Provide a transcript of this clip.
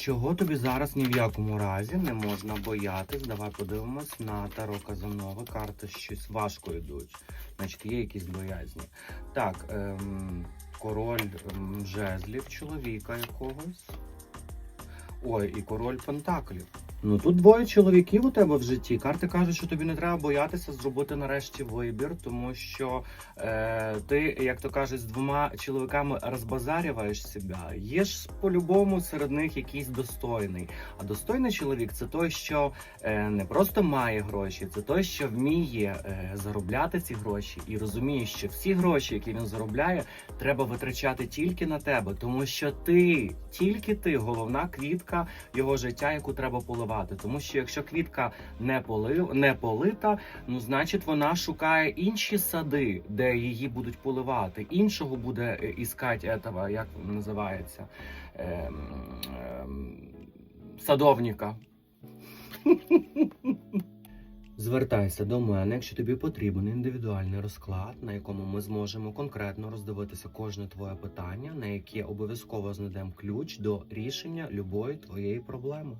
Чого тобі зараз ні в якому разі не можна боятись? Давай подивимось на таро Казанова. Карти щось важко йдуть. Значить, є якісь боязні. Так, ем, король ем, жезлів чоловіка якогось. Ой, і король пентаклів. Ну тут двоє чоловіків у тебе в житті. Карти кажуть, що тобі не треба боятися зробити нарешті вибір, тому що е, ти, як то кажуть, з двома чоловіками розбазарюєш себе. Є ж по-любому серед них якийсь достойний. А достойний чоловік це той, що е, не просто має гроші, це той, що вміє е, заробляти ці гроші і розуміє, що всі гроші, які він заробляє, треба витрачати тільки на тебе, тому що ти, тільки ти, головна квітка його життя, яку треба поливати. Тому що якщо квітка не полив, не полита, ну значить вона шукає інші сади, де її будуть поливати. Іншого буде е, іскати этого, як називається ем, ем, садовника. Звертайся до мене, якщо тобі потрібен індивідуальний розклад, на якому ми зможемо конкретно роздивитися кожне твоє питання, на яке обов'язково знайдемо ключ до рішення любої твоєї проблеми.